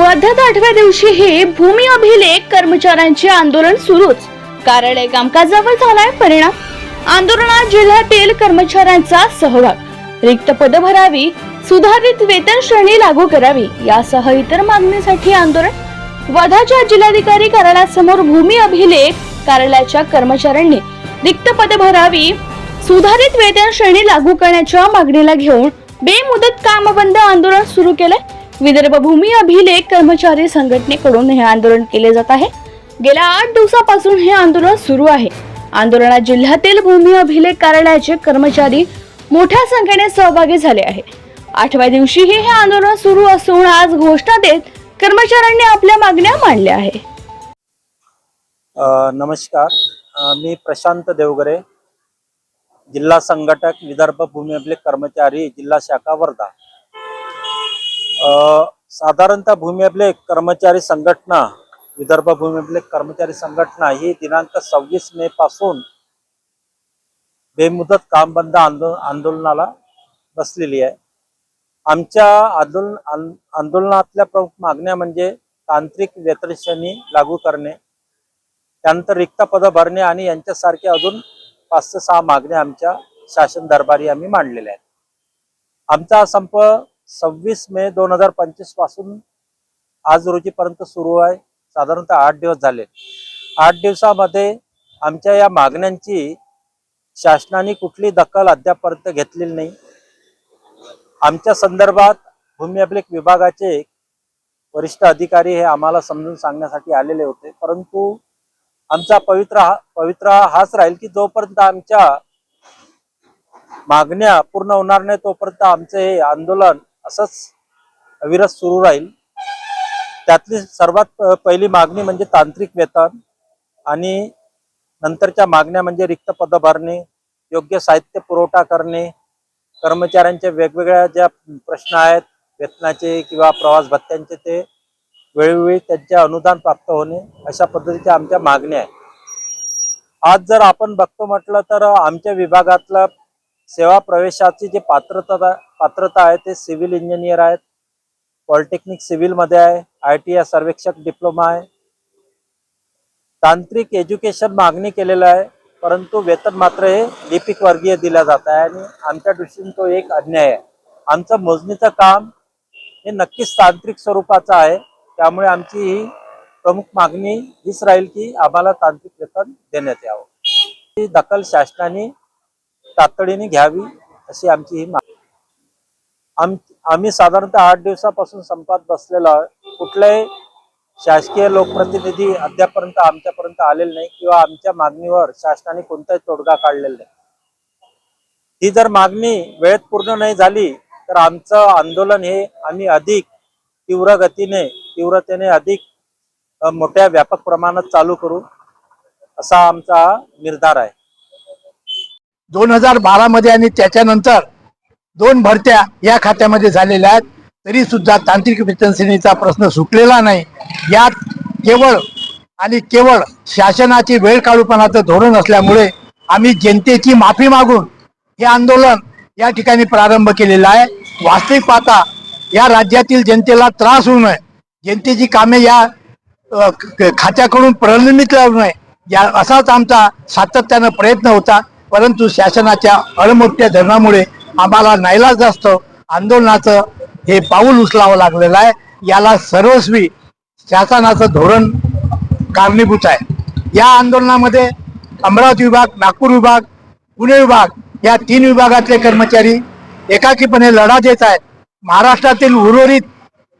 वर्धात आठव्या दिवशीही भूमी अभिलेख कर्मचाऱ्यांचे आंदोलन सुरूच. कार्यालय कामकाजावर झालाय परिणाम. आंदोलनात जिल्ह्यातील कर्मचाऱ्यांचा सहभाग. रिक्त पद भरावी सुधारित वेतन श्रेणी लागू करावी यासह इतर मागणीसाठी आंदोलन. वर्धाच्या जिल्हाधिकारी कार्यालयासमोर भूमी अभिलेख कार्यालयाच्या कर्मचाऱ्यांनी रिक्त पद भरावी सुधारित वेतन श्रेणी लागू करण्याच्या मागणीला घेऊन बेमुदत कामबंद आंदोलन सुरू केलंय. विदर्भ भूमी अभिलेख कर्मचारी संघटनेकडून हे आंदोलन केले जात आहे. गेल्या आठ दिवसापासून हे आंदोलन सुरू आहे. आंदोलनात जिल्ह्यातील भूमी अभिलेख कार्यालयाचे कर्मचारी मोठ्या संख्येने सहभागी झाले आहे. आठव्या दिवशीही हे आंदोलन सुरू असून आज घोषणा देत कर्मचाऱ्यांनी आपल्या मागण्या मांडल्या आहे. नमस्कार. मी प्रशांत देवगरे जिल्हा संघटक विदर्भ भूमी अभिलेख कर्मचारी जिल्हा शाखा वर्धा. साधारणतः भूमी अभिलेख कर्मचारी संघटना विदर्भ भूमी अभिलेख कर्मचारी संघटना ही दिनांक सव्वीस मे पासून बेमुदत काम बंद आंदोलन आंदोलनाला बसलेली आहे. आमच्या आंदोलन आंदोलनातल्या प्रमुख मागण्या म्हणजे तांत्रिक वेतनश्रेणी लागू करणे त्यानंतर रिक्त पद भरणे आणि यांच्यासारख्या अजून पाच ते सहा मागण्या आमच्या शासन दरबारी आम्ही मांडलेल्या आहेत. आमचा संप सव्वीस मे दोन हजार पंचवीसपासून आज रोजीपर्यंत सुरू आहे. साधारणतः आठ दिवस झाले. आठ दिवसामध्ये आमच्या या मागण्यांची शासनाने कुठली दखल अद्यापर्यंत घेतलेली नाही. आमच्या संदर्भात भूमी अभिलेख विभागाचे वरिष्ठ अधिकारी हे आम्हाला समजून सांगण्यासाठी आलेले होते. परंतु आमचा पवित्र हा पवित्र हाच राहील की जोपर्यंत आमच्या मागण्या पूर्ण होणार नाही तोपर्यंत आमचं हे आंदोलन असंच अविरत सुरू राहील. त्यातली सर्वात पहिली मागणी म्हणजे तांत्रिक वेतन आणि नंतरच्या मागण्या म्हणजे रिक्त पद भरणे योग्य साहित्य पुरवठा करणे कर्मचाऱ्यांच्या वेगवेगळ्या ज्या प्रश्न आहेत वेतनाचे किंवा प्रवास भत्त्यांचे ते वेळोवेळी त्यांचे अनुदान प्राप्त होणे अशा पद्धतीच्या आमच्या मागण्या आहेत. आज जर आपण बघतो म्हटलं तर आमच्या विभागातलं सेवा प्रवेशाची जी पात्रता पात्रता आहे ते सिव्हिल इंजिनियर आहेत. पॉलिटेक्निक सिव्हिलमध्ये आहे. आय टी आय सर्वेक्षक डिप्लोमा आहे. तांत्रिक एज्युकेशन मागणी केलेलं आहे परंतु वेतन मात्र हे लिपिक वर्गीय दिल्या जात आहे आणि आमच्या दृष्टीने तो एक अन्याय आहे. आमचं मोजणीचं काम हे नक्कीच तांत्रिक स्वरूपाचं आहे. त्यामुळे आमची ही प्रमुख मागणी हीच राहील की आम्हाला तांत्रिक वेतन देण्यात यावं. ही दखल शासनाने तातडीने घ्यावी अशी आमची ही मागणी. आम आम्ही साधारणतः आठ दिवसापासून संपात बसलेला कुठल्याही शासकीय लोकप्रतिनिधी अद्यापर्यंत आमच्यापर्यंत आलेले नाही किंवा आमच्या मागणीवर शासनाने कोणताही तोडगा काढलेला नाही. ही जर मागणी वेळेत पूर्ण नाही झाली तर आमचं आंदोलन हे आम्ही अधिक तीव्र गतीने तीव्रतेने अधिक मोठ्या व्यापक प्रमाणात चालू करू असा आमचा निर्धार आहे. दोन हजार बारामध्ये आणि त्याच्यानंतर दोन भरत्या या खात्यामध्ये झालेल्या आहेत. तरी सुद्धा तांत्रिक वेतन प्रश्न सुटलेला नाही. यात केवळ आणि केवळ शासनाचे वेळ काढूपणाचं धोरण असल्यामुळे आम्ही जनतेची माफी मागून हे आंदोलन या ठिकाणी प्रारंभ केलेला आहे. वास्तविक पाहता या राज्यातील जनतेला त्रास होऊ नये. जनतेची कामे या खात्याकडून प्रलंबित राहू नये. या असाच आमचा सातत्यानं प्रयत्न होता. परंतु शासनाच्या अळमोठ्या धरणामुळे आम्हाला नाईलाज जास्त आंदोलनाचं हे पाऊल उचलावं लागलेलं आहे. याला सर्वस्वी शासनाचं धोरण कारणीभूत आहे. या आंदोलनामध्ये अमरावती विभाग नागपूर विभाग पुणे विभाग या तीन विभागातले कर्मचारी एकाकीपणे लढा देत आहेत. महाराष्ट्रातील उर्वरित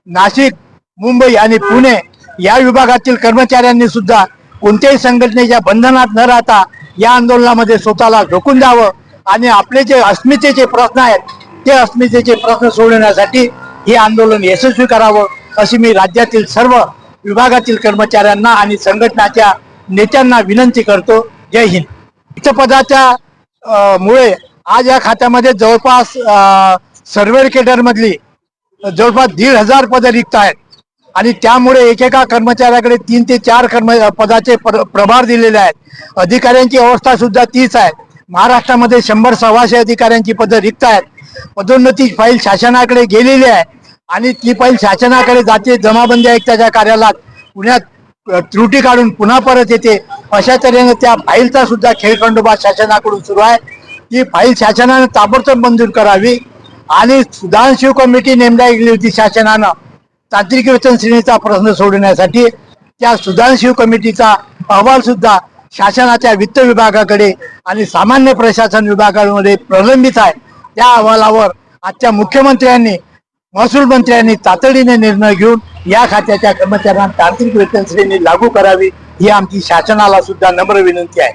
नाशिक मुंबई आणि पुणे या विभागातील कर्मचाऱ्यांनी सुद्धा कोणत्याही संघटनेच्या बंधनात न राहता या आंदोलनामध्ये स्वतःला झोकून द्यावं आणि आपले जे अस्मितेचे प्रश्न आहेत ते अस्मितेचे प्रश्न सोडवण्यासाठी हे आंदोलन यशस्वी करावं अशी मी राज्यातील सर्व विभागातील कर्मचाऱ्यांना आणि संघटनाच्या नेत्यांना विनंती करतो. जय हिंद. रिक्तपदाच्या मुळे आज या खात्यामध्ये जवळपास सर्व्हे केडर मधली जवळपास दीड हजार पदं रिक्त आहेत. आणि त्यामुळे एकेका कर्मचाऱ्याकडे तीन ते चार कर्म पदाचे प्रभार दिलेले आहेत. अधिकाऱ्यांची अवस्था सुद्धा तीच आहे. महाराष्ट्रामध्ये शंभर सव्वाशे अधिकाऱ्यांची पदं रिक्त आहेत. पदोन्नती फाईल शासनाकडे गेलेली आहे आणि ती फाईल शासनाकडे जाते जमाबंदी आयुक्ताच्या कार्यालयात पुण्यात त्रुटी काढून पुन्हा परत येते. अशा तऱ्हेनं त्या फाईलचा सुद्धा खेळखंडोबा शासनाकडून सुरू आहे. ती फाईल शासनानं ताबडतोब मंजूर करावी आणि सुधांशू कमिटी नेमल्या गेली होती शासनानं. तांत्रिक वेतन श्रेणीचा प्रश्न सोडवण्यासाठी त्या सुधांशू कमिटीचा अहवाल सुद्धा शासनाच्या वित्त विभागाकडे आणि सामान्य प्रशासन विभागामध्ये प्रलंबित आहे. त्या अहवालावर आजच्या मुख्यमंत्र्यांनी महसूल मंत्र्यांनी तातडीने निर्णय घेऊन या खात्याच्या कर्मचाऱ्यांना तांत्रिक वेतन श्रेणी लागू करावी ही आमची शासनाला सुद्धा नम्र विनंती आहे.